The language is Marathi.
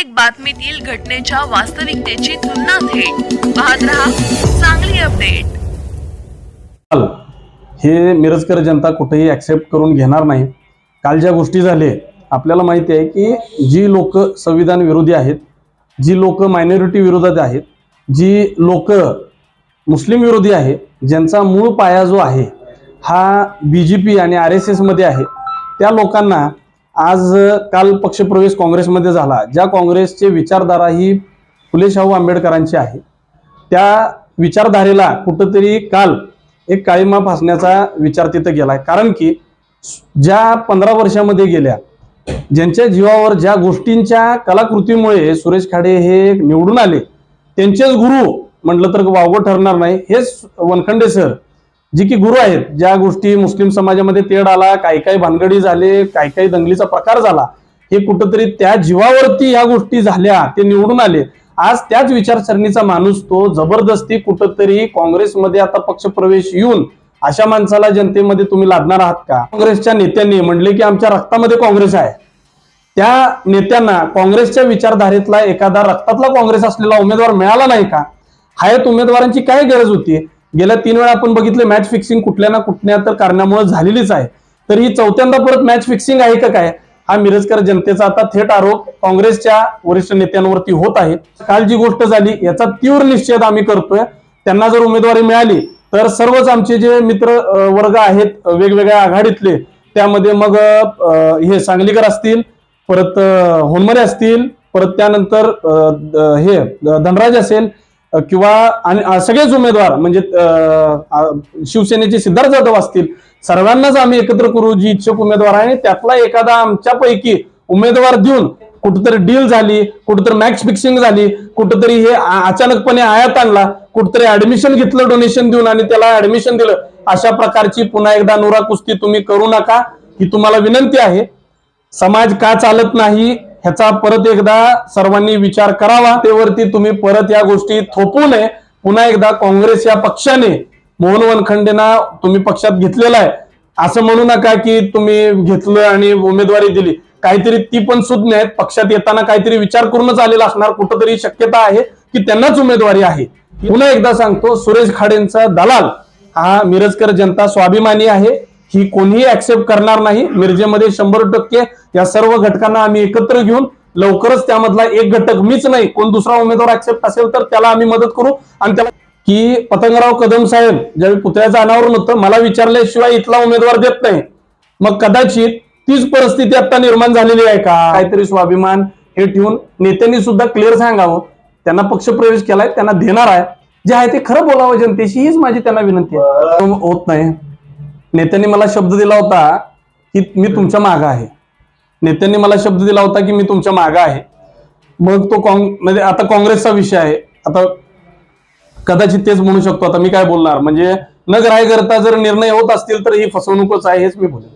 प्रत्येक बातमीतील घटनेच्या वास्तविकतेची तुलना थेट. पाहत रहा चांगली अपडेट. हे मिरजकर जनता कुठेही ॲक्सेप्ट करून घेणार नाही. काल ज्या गोष्टी झाले आपल्याला माहिती आहे की जी लोक संविधान विरोधी आहेत जी लोक मायनॉरिटी विरोधात आहेत जी लोक मुस्लिम विरोधी आहे ज्यांचा मूळ पाया जो आहे हा बी जे पी आणि आर एस एसमध्ये आहे त्या लोकांना आज काल पक्षप्रवेश काँग्रेसमध्ये झाला. ज्या काँग्रेसचे विचारधारा ही फुले शाहू आंबेडकरांची आहे. त्या विचारधारेला कुठंतरी काल एक काळीमा फासण्याचा विचार तिथं गेला आहे कारण की ज्या पंधरा वर्षामध्ये गेल्या ज्यांच्या जीवावर ज्या गोष्टींच्या कलाकृतीमुळे सुरेश खाडे हे निवडून आले त्यांचेच गुरु म्हटलं तर वावगं ठरणार नाही. हेच वनखंडे सर जी की गुरु आहेत ज्या गोष्टी मुस्लिम समाजामध्ये तेढ आला काही काही भानगडी झाले काही काही दंगलीचा प्रकार झाला हे कुठंतरी त्या जीवावरती या गोष्टी झाल्या ते निवडून आले. आज त्याच विचारसरणीचा माणूस तो जबरदस्ती कुठंतरी काँग्रेसमध्ये आता पक्षप्रवेश येऊन अशा माणसाला जनतेमध्ये तुम्ही लादणार आहात का? काँग्रेसच्या नेत्यांनी म्हणले की आमच्या रक्तामध्ये काँग्रेस आहे. त्या नेत्यांना काँग्रेसच्या विचारधारेतला एखादा रक्तातला काँग्रेस असलेला उमेदवार मिळाला नाही का? हयात उमेदवारांची काय गरज होती? गेल्या तीन वेळा आपण बघितले मॅच फिक्सिंग कुठल्या ना कुठल्या तर कारणामुळे झालेलीच आहे. तर ही चौथ्यांदा परत मॅच फिक्सिंग आहे का काय? हा मिरजकर जनतेचा आता थेट आरोप काँग्रेसच्या वरिष्ठ नेत्यांवरती होत आहे. काल जी गोष्ट झाली याचा तीव्र निश्चय आम्ही करतोय. त्यांना जर उमेदवारी मिळाली तर सर्वच आमचे जे मित्र वर्ग आहेत वेगवेगळ्या आघाडीतले त्यामध्ये मग हे सांगलीकर असतील परत होनमरे असतील परत त्यानंतर हे धनराज असेल किंवा आणि सगळेच उमेदवार म्हणजे शिवसेनेचे सिद्धार्थ जाधव असतील सर्वांनाच आम्ही एकत्र करू जी इच्छुक उमेदवार आहे त्यातला एखादा आमच्यापैकी उमेदवार देऊन कुठंतरी डील झाली कुठंतरी मॅच फिक्सिंग झाली कुठंतरी हे अचानकपणे आयात आणला कुठंतरी ऍडमिशन घेतलं डोनेशन देऊन आणि त्याला ऍडमिशन दिलं अशा प्रकारची पुन्हा एकदा नुरा कुस्ती तुम्ही करू नका ही तुम्हाला विनंती आहे. समाज का चालत नाही? ह्याचा परत एकदा सर्वांनी विचार करावा. त्यावरती तुम्ही परत या गोष्टी थोपू नये. पुन्हा एकदा काँग्रेस या पक्षाने मोहन वनखंडेना तुम्ही पक्षात घेतलेला आहे. असं म्हणू नका की तुम्ही घेतलं आणि उमेदवारी दिली. काहीतरी ती पण सुज्ञ आहेत. पक्षात येताना काहीतरी विचार करूनच आलेला असणार. कुठंतरी शक्यता आहे की त्यांनाच उमेदवारी आहे. पुन्हा एकदा सांगतो सुरेश खाडेंचा दलाल हा मिरजकर जनता स्वाभिमानी आहे. ही कोणीही ऍक्सेप्ट करणार नाही. मिरजेमध्ये शंभर टक्के या सर्व घटकांना आम्ही एकत्र घेऊन लवकरच त्यामधला एक घटक मीच नाही कोण दुसरा उमेदवार ऍक्सेप्ट असेल तर त्याला आम्ही मदत करू. आणि त्याला की पतंगराव कदम साहेब ज्यावेळी पुतळ्याचं अनावरण होतं मला विचारल्याशिवाय इथला उमेदवार देत नाही. मग कदाचित तीच परिस्थिती आता निर्माण झालेली आहे का? काहीतरी स्वाभिमान हे ठेवून नेत्यांनी सुद्धा क्लिअर सांगावं. त्यांना पक्षप्रवेश केलाय त्यांना देणार आहे. जे आहे ते खरं बोलावं जनतेशी हीच माझी त्यांना विनंती आहे. होत नाही. नेत्यांनी मला शब्द दिला होता की मी तुमच्या मागं आहे. नेत्यांनी मला शब्द दिला होता की मी तुमच्या मागं आहे. मग तो काँग म्हणजे आता काँग्रेसचा विषय आहे. आता कदाचित तेच म्हणू शकतो. आता मी काय बोलणार? म्हणजे न ग्राह्य करता जर निर्णय होत असतील तर ही फसवणूकच आहे हेच मी बोलेन.